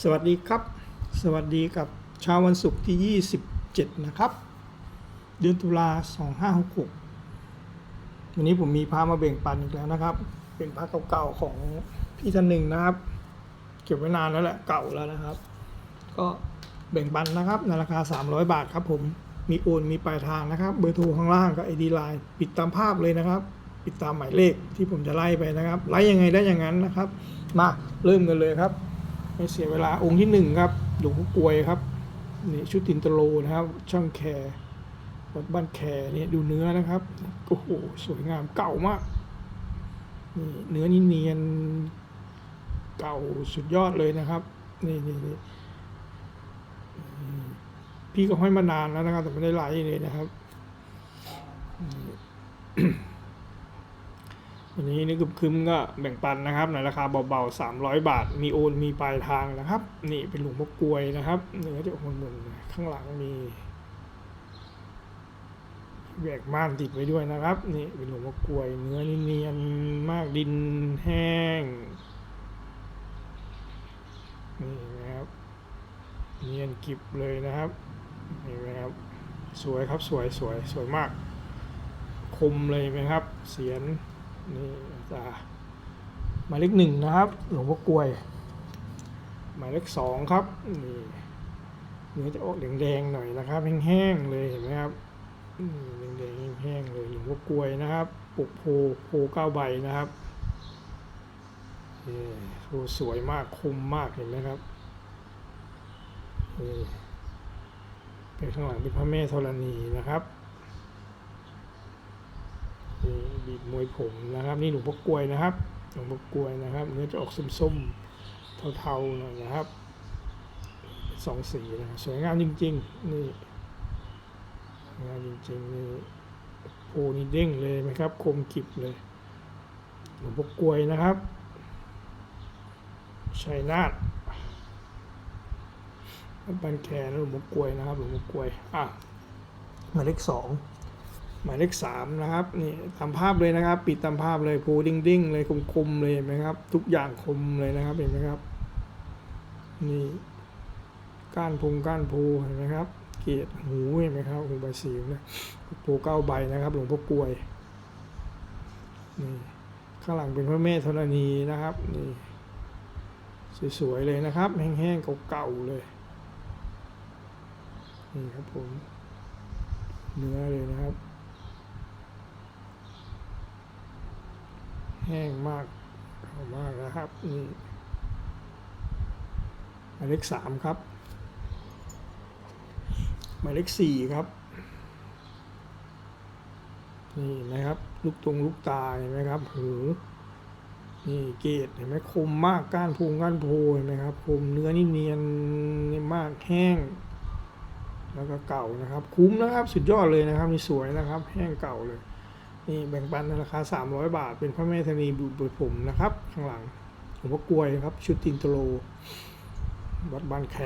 สวัสดีครับ สวัสดีกับเช้าวันศุกร์ที่ 27 นะครับ เดือนตุลา2566 วันนี้ผมมีพามาเบ่งปันอีกแล้วนะครับ เป็นพระเก่าๆของพี่ท่านหนึ่งนะครับ เก็บไว้นานแล้วแหละเก่าแล้วนะครับ ก็แบ่งปันนะครับในราคา 300 บาทครับผมมีโอนมีปลายทางนะครับ เบอร์โทรข้างล่างกับไอดีไลน์ปิดตามภาพเลยนะครับ ปิดตามหมายเลขที่ผมจะไล่ไปนะครับไล่ยังไงได้อย่างนั้นนะครับ มาเริ่มกันเลยครับ ไม่เสียเวลาองค์ที่หนึ่งครับหลวงพ่อกลวยครับนี่ชุดตินตโลนะครับ ช่างแคร์วัดบ้านแคร์เนี่ยดูเนื้อนะครับโอ้โหสวยงามเก่ามากนี่เนื้อนี่เนียนเก่าสุดยอดเลยนะครับนี่นี่นี่พี่ก็ห้อยมานานแล้วนะครับ แต่ไม่ได้ไลฟ์เลยนะครับ วันนี้นี่คึมๆก็แบ่งปันนะครับในราคาเบาๆ 300 บาท มีโอนมีปลายทางนะครับ นี่เป็นหลวงพ่อกลวยนะครับเนื้อจะออกมันๆข้างหลังมีแหวกม่านติดไว้ด้วยนะครับ นี่เป็นหลวงพ่อกลวย เนื้อนี่เนียนมากดินแห้งนี่นะครับเนียนกริบเลยนะครับนี่นะครับ สวยครับสวยสวยสวยมาก คมเลยไหมครับ เสียน นี่จะหมายเลขหนึ่งนะครับ หลวงพ่อกลวย หมายเลขสองครับนี่เนื้อจะออกแดงๆหน่อยนะครับแห้งๆเลยเห็นไหมครับอืมแดงๆแห้งๆเลยหลวงพ่อกลวยนะครับปลูกโพโพเก้าใบนะครับนี่โพสวยมากคมมากเห็นไหมครับนี่เป็นข้างหลังเป็นพระแม่ธรณีนะครับ บีบมวยผมนะครับ นี่หลวงพ่อกลวยนะครับหลวงพ่อกลวยนะครับ เนื้อจะออกส้มๆเทาๆหน่อยนะครับสองสีนะครับสวยงามจริง ๆ นี่งามจริงๆนี่โพนี่เด้งเลยไหมครับ คมกริบเลยหลวงพ่อกลวยนะครับชัยนาทบันแคร์นหลวงพ่อกลวยนะครับหลวงพ่อกลวยอะหมายเลขสอง หมายเลขสามนะครับนี่ตามภาพเลยนะครับ ปิดตามภาพเลยภูดิ้งดิ้งเลยคมๆเลยเห็นไหมครับ ทุกอย่างคมเลยนะครับเห็นไหมครับ นี่ก้านพุงก้านภูเห็นไหมครับ เกียรติหูเห็นไหมครับหูใบสีนะภูเก้าใบนะครับหลวงพ่อกลวยนี่ข้างหลังเป็นพระแม่ธรณีนะครับนี่สวยๆเลยนะครับ แห้งๆเก่าๆเลยนี่ครับผมเนื้อเลยนะครับ แห้งมากเก่ามากนะครับนี่หมายเลขสามครับ หมายเลขสี่ครับ นี่นไหมครับ ลูกตรงลูกตาเห็นไหมครับหูนี่เกตเห็นไหมคมมากก้านพุงก้านโพเห็นไหมครับคมเนื้อนี่เนียนนี่มากแห้ง แล้วก็เก่านะครับ คุ้มนะครับ สุดยอดเลยนะครับนี่สวยนะครับ แห้งเก่าเลย นี่แบ่งปันในราคา 300 บาท เป็นพระแม่ธรณีบุตรผมนะครับ ข้างหลังหลวงพ่อกลวยครับ ชุดตินโตโลวัดบ้านแค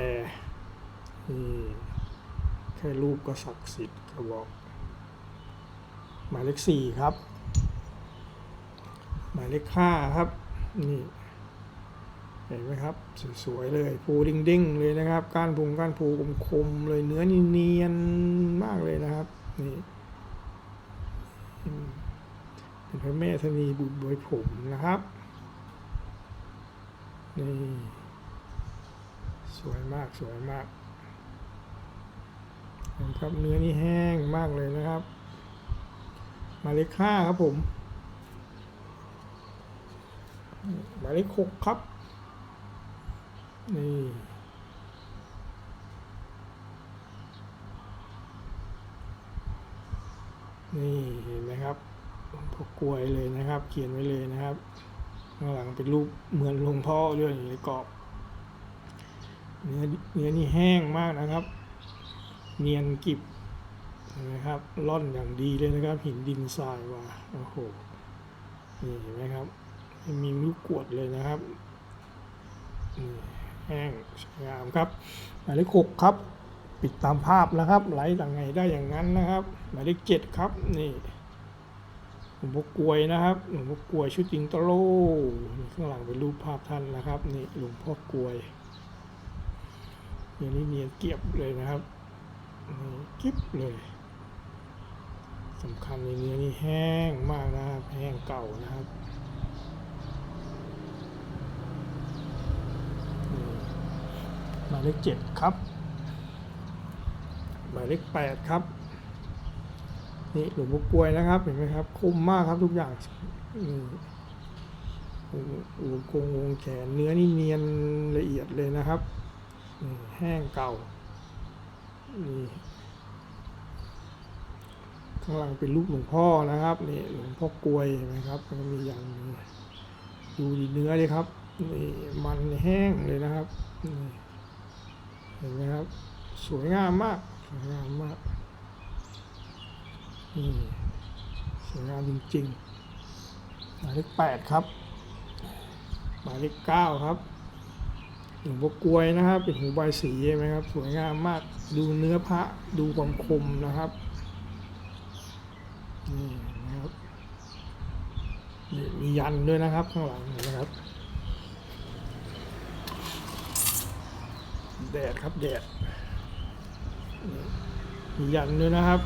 นี่แค่รูปก็ศักดิ์สิทธิ์เขาบอกหมายเลขสี่ครับ หมายเลขห้าครับ นี่เห็นไหมครับ สวยๆเลยภูดิ้งๆเลยนะครับ ก้านพุงก้านภูคมๆเลยเนื้อนี่เนียนมากเลยนะครับ นี่ เป็นพระแม่ธรณีบุตรบวยผมนะครับนี่สวยมากสวยมากเห็นครับเนื้อนี่แห้งมากเลยนะครับหมายเลขห้าครับผมหมายเลขหกครับ นี่ นี่เห็นไหมครับหลวงพ่อกลวยเลยนะครับ เขียนไว้เลยนะครับข้างหลังเป็นรูปเหมือนหลวงพ่อด้วยอยู่ในกรอบเนื้อเนื้อนี่แห้งมากนะครับ เนียนกริบนไหมครับร่อนอย่างดีเลยนะครับ หินดินทรายว่าโอ้โหนี่เห็นไหมครับม่มีลูกกวดเลยนะครับแห้งสวยงามครับหมายเลขหกครับ ปิดตามภาพนะครับ ไหลอย่างไงได้อย่างนั้นนะครับ หมายเลขเจ็ดครับนี่หลวงพ่อกลวยนะครับหลวงพ่อกลวยชุดจิงตโลข้างหลังเป็นรูปภาพท่านนะครับนี่หลวงพ่อกลวยเนื้อนี่เนียนเกียบเลยนะครับนี่กิ๊บเลยสำคัญในเนื้อนี่แห้งมากนะครับ แห้งเก่านะครับหมายเลขเจ็ดครับ มายเลขแปดครับ นี่หลวงพ่อกลวยนะครับ เห็นไหมครับ คุ้มมากครับทุกอย่างนี่วงกงวงแขนเนื้อนี่เนียนละเอียดเลยนะครับแห้งเก่านี่ข้างหลังเป็นรูปหลวงพ่อนะครับนี่หลวงพ่อกลวยเห็นไหมครับแล้วก็มีอยันนี่ดูดีเนื้อเลยครับนี่มันแห้งเลยนะครับเห็นไหมครับ สวยงามมาก วยงามมากนี่สวยงามจริงๆหมายเลขแปดครับ หมายเลขเก้าครับหลวงพ่อกลวยนะครับเป็นหูใบสีใช่ไหมครับ สวยงามมากดูเนื้อพระดูความคมนะครับนี่นะครับมียันด้วยนะครับข้างหลังนะครับแดดครับแดด นี่มียันด้วยนะครับ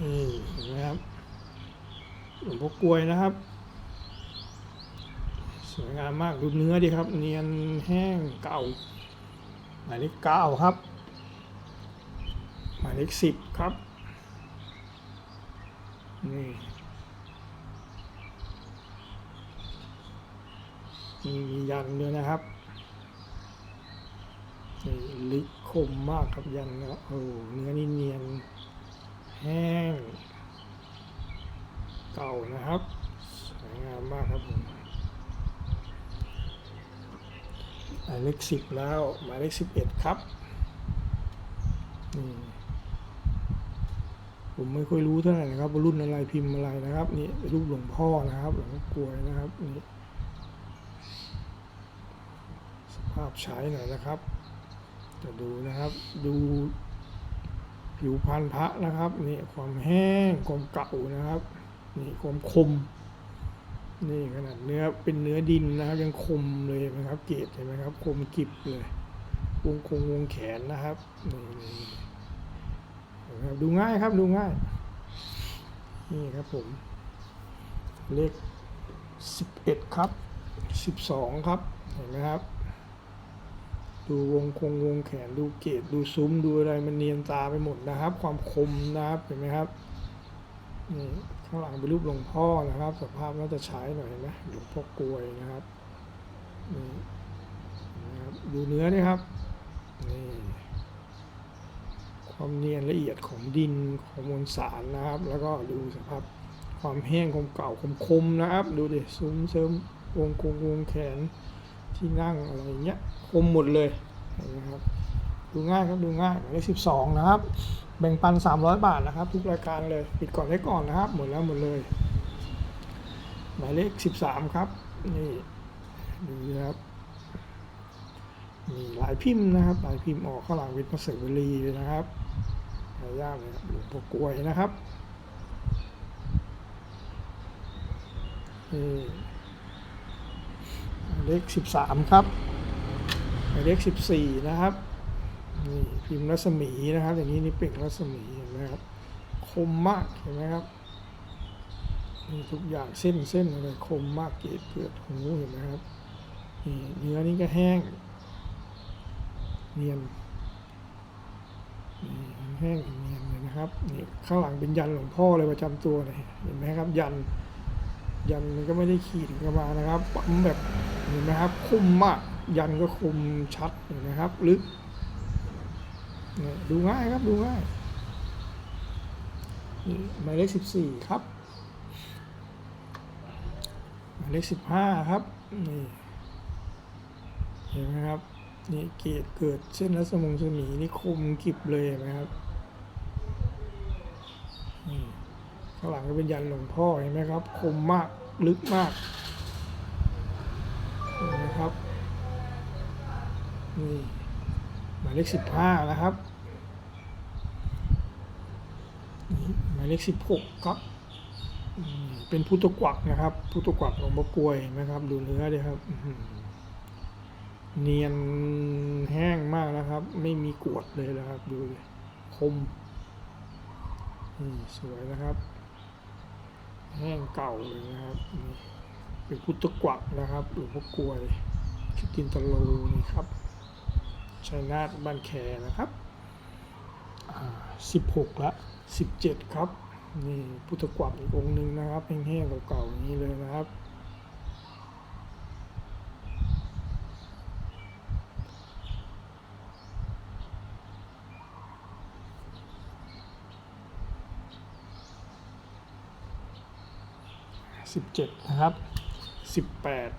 นี่เห็นไหมครับหลวงพ่อกลวยนะครับ สวยงามมากดูเนื้อดีครับ เนียนแห้งเก่าหมายเลขเก้าครับ หมายเลขสิบครับนี่มียันด้วยนะครับ ลิกคมมากครับยันนะโอ้เนื้อนี่เนียนแห้งเก่านะครับ สวยงามมากครับผมหมายเลขสิบแล้วหมายเลขสิบเอ็ดครับนี่ผมไม่ค่อยรู้เท่าไหร่นะครับรุ่นอะไรพิมพ์อะไรนะครับนี่รูปหลวงพ่อนะครับหลวงพ่อกลวยนะครับนี่สภาพใช้หน่อยนะครับ จะดูนะครับ ดูผิวพันธุ์พระนะครับนี่ความแห้งความเก่านะครับนี่ความคม นี่ขนาดเนื้อเป็นเนื้อดินนะครับ ยังคมเลยนะครับ เกรดเห็นไหมครับ คมกริบเลยวงคงวงแขนนะครับนี่นี่ครับดูง่ายครับดูง่าย นี่ครับผม เลขสิบเอ็ดครับสิบสองครับ เห็นไหมครับ ดูวงคงวงแขนดูเกรดดูซุ้มดูอะไรมันเนียนตาไปหมดนะครับ ความคมนะครับเห็นไหมครับนี่ข้างหลังเป็นรูปหลวงพ่อนะครับ สภาพน่าจะใช้หน่อยเห็นไหมหลวงพ่อกลวยนะครับนี่นะครับดูเนื้อนี่ครับนี่ความเนียนละเอียดของดินของมวลสารนะครับ แล้วก็ดูสภาพความแห้งความเก่าความคมนะครับ ดูดิซุ้มเสริมวงคงวงแขน ที่นั่งอะไรเงี้ยคมหมดเลยนไหมครับดูง่ายครับดูง่ายหมายเลขสิบสองนะครับ แบ่งปัน 300 บาทนะครับ ทุกรายการเลยปิดก่อนได้ก่อนนะครับ หมดแล้วหมดเลย หมายเลข 13 ครับ นี่ดูครับมีหลายพิมพ์นะครับ หลายพิมพ์ออกข้างหลังวิทย์มาเสวรีเลยนะครับหายากเลยครับหลวงพ่อกลวยนะครับ นี่ เลขสิบสามครับหมายเลขสิบสี่นะครับนี่พิมพ์รัศมีนะครับ อย่างนี้นี่เปล่งรัศมีเห็นไหมครับคมมากเห็นไหมครับนี่ทุกอย่างเส้นเส้นอะไรคมมากเกล็ดเปลือกหูเห็นไหมครับนี่เนื้อนี่ก็แห้ง เนียนแห้งเนียนเลยนะครับนี่ข้างหลังเป็นยันหลวงพ่อเลยประจำตัวเลยเห็นไหมครับยัน ยันมันก็ไม่ได้ขีดกันมานะครับปั๊มแบบเห็นไหมครับคุมมากยันก็คุมชัดเห็นไหมครับลึกดูง่ายครับดูง่ายนี่หมายเลขสิบสี่ครับหมายเลขสิบห้าครับนี่เห็นไหมครับนี่เกตเกิดเส้นรัศมงสมีนี่คมกิบเลยเห็นไหมครับนี่ ข้างหลังก็เป็นยันหลวงพ่อเห็นไหมครับ คมมากลึกมากเห็นไหมครับนี่หมายเลขสิบห้านะครับนี่หมายเลขสิบหกครับเป็นพุทธกวักนะครับพุทธกวักหลวงพ่อกลวยนไหมครับ ดูเนื้อดิครับเนียนแห้งมากนะครับ ไม่มีกวดเลยนะครับ ดูดิคมนี่สวยนะครับ ห้งเก่าเลยนะครับนี่เป็นพุทธกวักนะครับหลวงพ่อกลวยชุตินตโลนะครับชัยนาทบ้านแคนะครับสิบหกละสิบเจ็ดครับนี่พุทธกวักอีกองค์หนึ่งนะครับแห้งๆเก่าๆอย่างนี้เลยนะครับ สิบเจ็ดนะครับสิบแปด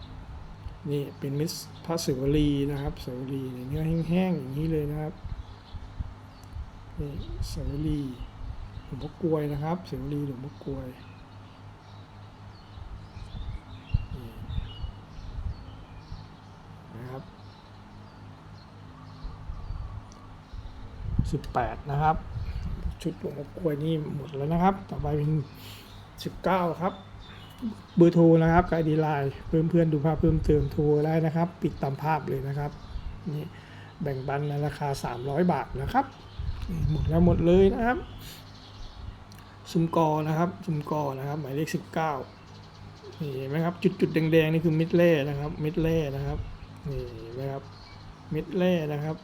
นี่เป็นมิสพระศิวลีนะครับศิวลีเนื้อแห้งๆอย่างนี้เลยนะครับนี่ศิวลีหลวงพ่อกลวยนะครับศิวลีหลวงพ่อกลวยนะครับสิบแปดนะครับ ชุดหลวงพ่อกลวยนี่หมดแล้วนะครับ ต่อไปเป็นสิบเก้าครับ เบอร์โทรนะครับไกด์ดีไลน์เพื่อนเพื่อนๆดูภาพเพิ่มเติมโทรได้นะครับ ปิดตามภาพเลยนะครับนี่แบ่งปันในราคา 300 บาทนะครับนี่หมดแล้วหมดเลยนะครับซุมกอนะครับซุมกอนะครับหมายเลข 19นี่เห็นไหมครับจุดจุดๆแดงๆนี่คือมิดเล่นะครับมิดเล่นะครับนี่เห็นไหมครับมิดเล่นะครับ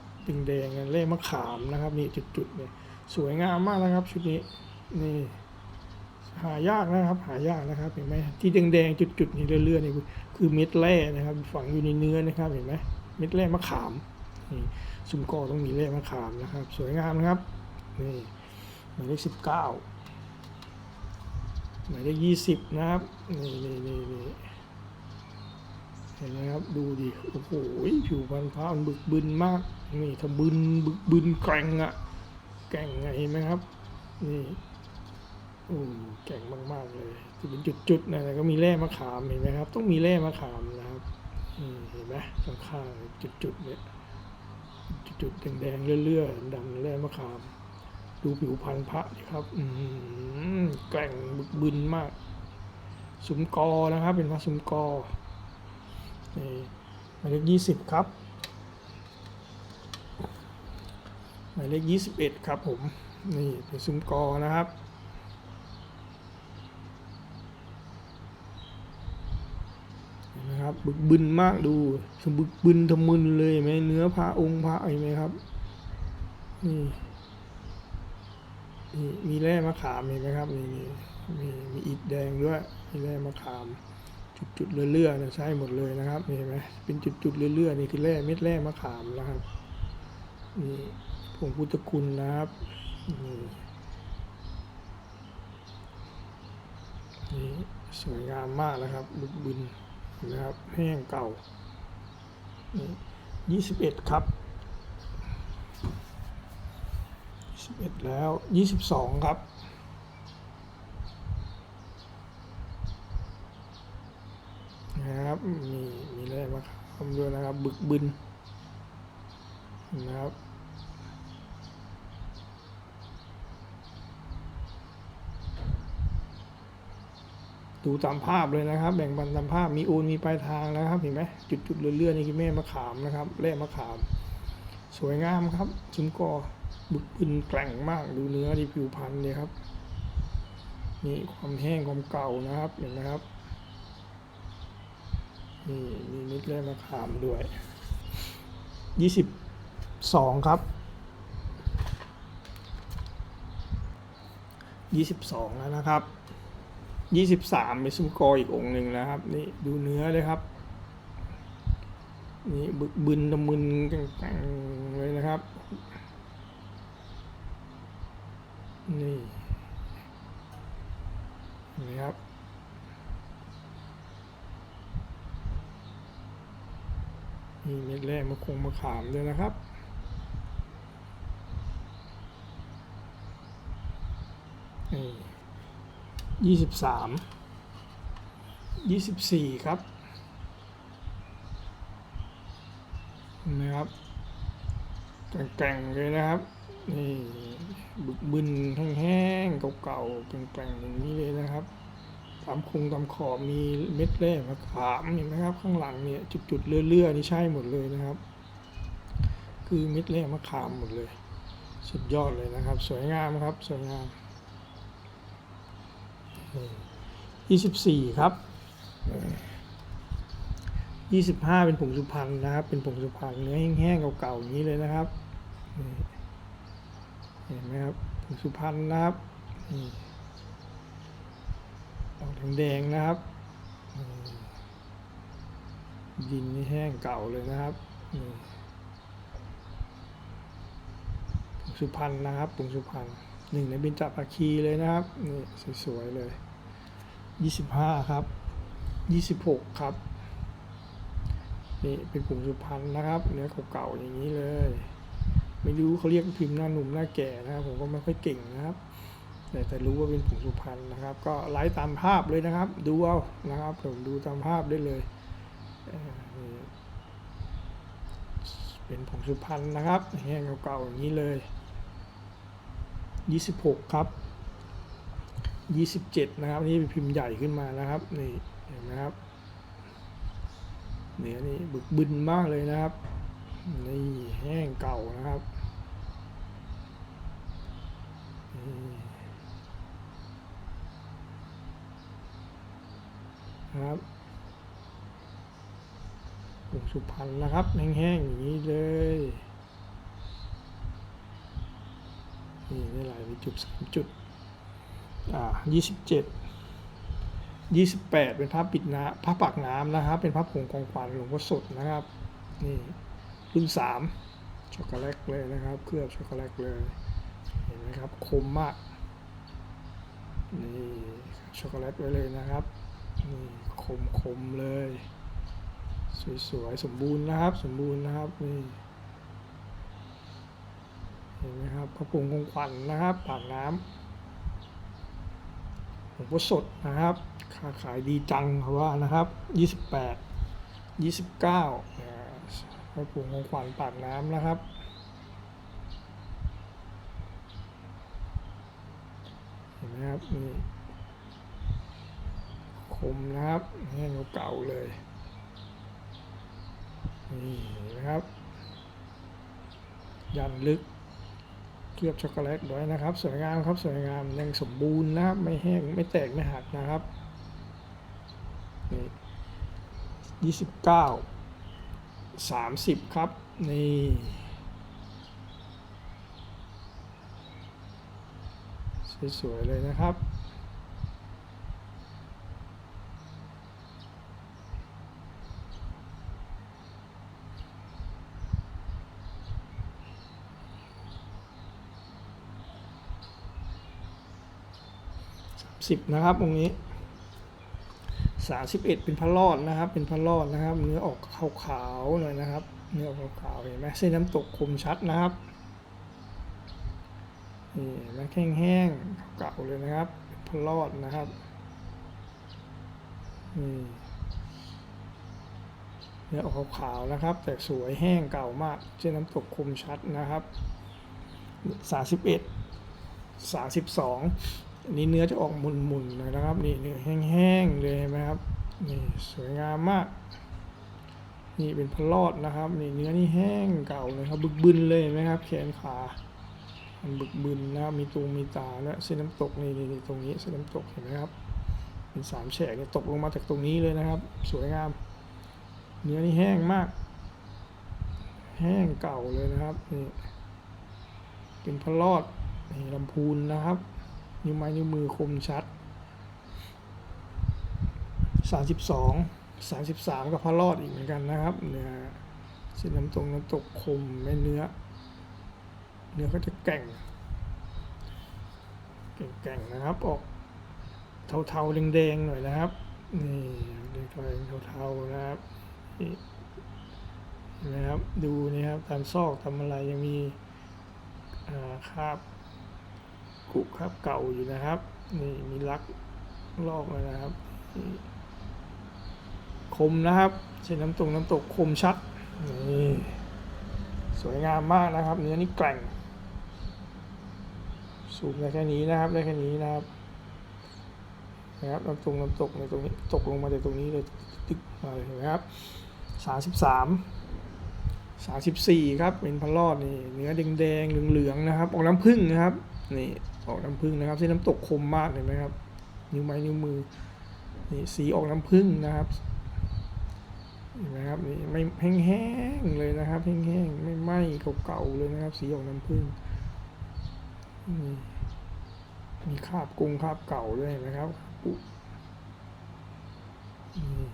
แดงๆเล่มะขามนะครับนี่จุดๆเนี่ยสวยงามมากนะครับชุดนี้นี่ หายากนะครับ หายากนะครับเห็นไหมที่แดงๆจุดๆนี่เรื่อยๆนี่คือเม็ดแร่นะครับ ฝังอยู่ในเนื้อนะครับเห็นไหมเม็ดแร่มะขามนี่ซุ้มกอต้องมีแร่มะขามนะครับ สวยงามนะครับนี่หมายเลขสิบเก้าหมายเลขยี่สิบนะครับนี่นี่นี่นี่เห็นไหมครับดูดิโอ้โหผิวพรรณพระมันบึกบึนมากนี่ถ้าบึนบึกบึนแกร่งอะแกร่งไงเห็นไหมครับนี่ อืมแก่งมากๆเลยที่เป็นจุดๆนะแล้วก็มีแร่มะขามเห็นไหมครับ ต้องมีแร่มะขามนะครับอืมเห็นไหมข้างๆจุดๆเนี่ยจุดๆแดงๆเลื่อยๆดำแร่มะขาม ดูผิวพรรณพระดิครับ อืมแกร่งบึกบึนมากสุมกอนะครับ เป็นพระสุมกอนี่หมายเลขยี่สิบครับหมายเลขยี่สิบเอ็ดครับผมนี่เป็นสุมกอนะครับ นะครับบึกบึนมากดูสบึกบึนทะมึนเลยไหมเนื้อพระองค์พระเห็นไหมครับนี่นี่มีแร่มะขามเห็นไหมครับนี่นี่มีมีอิฐแดงด้วยมีแร่มะขาม จุดจุดๆเลื่อยๆนะใช่หมดเลยนะครับเห็นไหมเป็นจุดจุดๆเลื่อยๆนี่คือแร่เม็ดแร่มะขามนะครับนี่ผงพุทธคุณนะครับนี่นี่สวยงามมากนะครับบึกบึน นะครับแห้งเก่ายี่สิบเอ็ดครับยี่สิบเอ็ดแล้วยี่สิบสองครับนะครับมีมีแร่มาคำด้วยนะครับ บึกบึนนะครับ ดูตามภาพเลยนะครับ แบ่งปันตามภาพมีโอนมีปลายทางนะครับ เห็นไหมจุดจุดๆเลื่อนๆนี่คือแม่มะขามนะครับแร่มะขาม สวยงามครับชุมกอบึกบึนแกร่งมากดูเนื้อดีผิวพรรณเนี่ยครับนี่ความแห้งความเก่านะครับเห็นไหมครับนี่มีนิดแร่มะขามด้วยยี่สิบสองครับยี่สิบสองแล้วนะครับ ยี่สิบสามในซุมกออีกองหนึ่งนะครับ นี่ดูเนื้อเลยครับ นี่บึกบึนตะมึนกังๆเลยนะครับ นี่นี่ครับนี่เม็ดแรกมะคงมะขามด้วยนะครับนี่ ยี่สิบสามยี่สิบสี่ครับเห็นะครับแก่งๆเลยนะครับนี่บึกบึนแห้งๆเก่าๆแก่งๆอย่างนี้เลยนะครับตามคงตามขอบมีเม็ดแร่มะขามเห็นไหมครับข้างหลังเนี่ยจุดๆเลื่อยๆนี่ใช่หมดเลยนะครับ คือเม็ดแร่มะขามหมดเลย สุดยอดเลยนะครับ สวยงามครับสวยงาม ยี่สิบสี่ครับยี่สิบห้าเป็นผงสุพรรณนะครับ เป็นผงสุพรรณเนื้อแห้งๆเก่าๆอย่างนี้เลยนะครับเห็นไหมครับผงสุพรรณนะครับออกแดงๆนะครับนี่ดินนี่แห้งเก่าเลยนะครับผงสุพรรณนะครับผงสุพรรณ หนึ่งในเบญจภาคีเลยนะครับนี่สวยๆเลยยี่สิบห้าครับยี่สิบหกครับ นี่เป็นผงสุพรรณนะครับ เนื้อเก่าๆอย่างนี้เลย ไม่รู้เขาเรียกพิมพ์หน้าหนุ่มหน้าแก่นะครับ ผมก็ไม่ค่อยเก่งนะครับ แต่แต่รู้ว่าเป็นผงสุพรรณนะครับ ก็ไลฟ์ตามภาพเลยนะครับ ดูเอานะครับผมดูตามภาพได้เลยเอ่อนี่เป็นผงสุพรรณนะครับแห้งเก่าๆอย่างนี้เลย 26 ครับ 27 นะครับนี่พิมพ์ใหญ่ขึ้นมานะครับนี่เห็นไหมครับเนื้อนี่บึกบึนมากเลยนะครับนี่แห้งเก่านะครับนะครับผงสุพรรณนะครับแห้งๆอย่างนี้เลย นี่ได้หลายไปจุดสามจุด อ่ายี่สิบเจ็ดยี่สิบแปดเป็นภาพปิดน้ำภาพปากน้ำนะครับ เป็นภาพผงของขวัญหลวงพ่อสดนะครับ นี่รุ่นสามช็อกโกแลตเลยนะครับ เคลือบช็อกโกแลตเลย เห็นไหมครับ คมมาก นี่ช็อกโกแลตไว้เลยนะครับ นี่คมคมเลย สวยๆสมบูรณ์นะครับ สมบูรณ์นะครับ นี่ นไหมครับพระพรหมคงขวัญนะครับปากน้ำหลวงพ่อสดนะครับค้าขายดีจังเขาว่านะครับ28 29อ่าพระพรหมคงขวัญปากน้ำนะครับเห็นไหมครับนี่คมนะครับแห้งเก่าเลยนี่นไหมครับยันลึก เคลือบช็อกโกแลตไว้นะครับ สวยงามครับสวยงามยังสมบูรณ์นะครับ ไม่แห้งไม่แตกไม่หักนะครับนี่ยี่สิบเก้าสามสิบครับ นี่สวยๆเลยนะครับ สิบนะครับตรงนี้สามสิบเอ็ดเป็นพระรอดนะครับ เป็นพระรอดนะครับ เนื้อออกขาวๆเลยนะครับ เนื้อออกขาวๆเห็นไหมเส้นน้ำตกคมชัดนะครับนี่เห็นแห้งๆเก่าๆเลยนะครับ พระรอดนะครับนี่เนื้อออกขาวๆนะครับ แต่สวยแห้งเก่ามาก เส้นน้ำตกคมชัดนะครับสามสิบเอ็ดสามสิบสอง อันนี้เนื้อจะออกหมุนๆนนะครับนี่เนื้อแห้งๆเลยเห็นไหมครับนี่สวยงามมาก นี่เป็นพลอดนะครับนี่เนื้อนี่แห้งเก่าเลยครับ บึกบึนเลยเห็นไหมครับแขนขามันบึกบึนนะครับมีตูงมีตาและเส้นน้ำตกนี่นี่ตรงนี้เส้นน้ำตกเห็นไหมครับเป็นสามแฉกเนี่ยตกลงมาจากตรงนี้เลยนะครับ สวยงาม เนื้อนี่แห้งมาก แห้งเก่าเลยนะครับนี่เป็นพลอดนี่ลำพูนนะครับ นิ้วไม้นิ้วมือคมชัด 32 33ก็พระรอดอีกเหมือนกันนะครับเนื้อเส้นน้ำตรงน้ำตกคมไม่เนื้อ เนื้อก็จะแก่ง แก่งๆนะครับ ออกเทาๆแดงๆหน่อยนะครับ นี่แดงๆเทาๆนะครับนี่นะครับ ดูนี่ครับตามซอกทำอะไรยังมีคราบ กุครับเก่าอยู่นะครับ นี่มีลักลอกเลยนะครับ คมนะครับเส้น้ำตรงน้ำตกคมชัดนี่สวยงามมากนะครับ เนื้อนี่แกร่งสูงได้แค่นี้นะครับได้แค่นี้นะครับนะครับน้ำตรงน้ำตกในตรงนี้ตกลงมาจากตรงนี้เลยตึกมาเลยนไหมครับสามสิบสามสามสิบสี่ครับเป็นพันรอดนี่เนื้อแดงๆเหลืองๆนะครับ ออกน้ำผึ้งนะครับนี่ ออกน้ำผึ้งนะครับเส้นน้ำตกคมมากเห็นไหมครับ นิ้วไม้นิ้วมือนี่สีออกน้ำผึ้งนะครับเห็นไหมครับนี่ไม่แห้งๆเลยนะครับแห้งๆไม่ไหม้เก่าๆเลยนะครับ สีออกน้ำผึ้งนี่มีคราบกุ้งคราบเก่าด้วยนไหมครับปุ๊นี่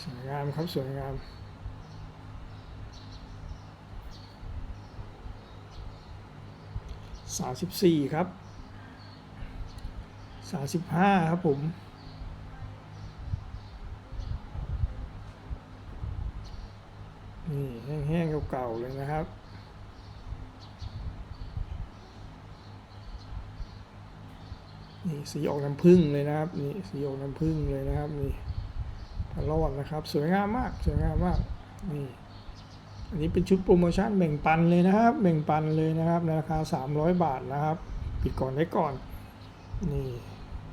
สวยงามครับสวยงาม สามสิบสี่ครับสามสิบห้าครับผมนี่แห้งๆเก่าๆเลยนะครับนี่สีออกน้ำผึ้งเลยนะครับนี่สีออกน้ำผึ้งเลยนะครับนี่พะรอดนะครับ สวยงามมากสวยงามมากนี่ อันนี้เป็นชุดโปรโมชั่นแบ่งปันเลยนะครับแบ่งปันเลยนะครับในราคา 300 บาทนะครับ ปิดก่อนได้ก่อน นี่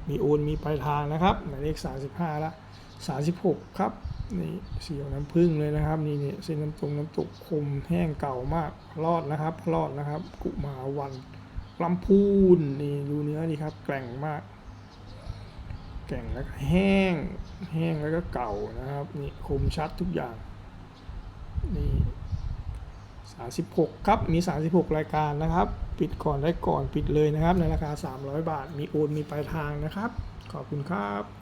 มีโอนมีปลายทางนะครับหมายเลข35 ละ 36 ครับนี่สีออกน้ำผึ้งเลยนะครับนี่นี่เส้นน้ำตรงน้ำตกคมแห้งเก่ามากรอดนะครับรอดนะครับ กุมาวันลำพูนนี่ดูเนื้อนี่ครับ แกร่งมาก แกร่งแล้วก็แห้ง แห้งแล้วก็เก่านะครับนี่คมชัดทุกอย่างนี่ 36 ครับ มี 36 รายการนะครับ ปิดก่อนได้ก่อนปิดเลยนะครับ ในราคา 300 บาท มีโอนมีปลายทางนะครับ ขอบคุณครับ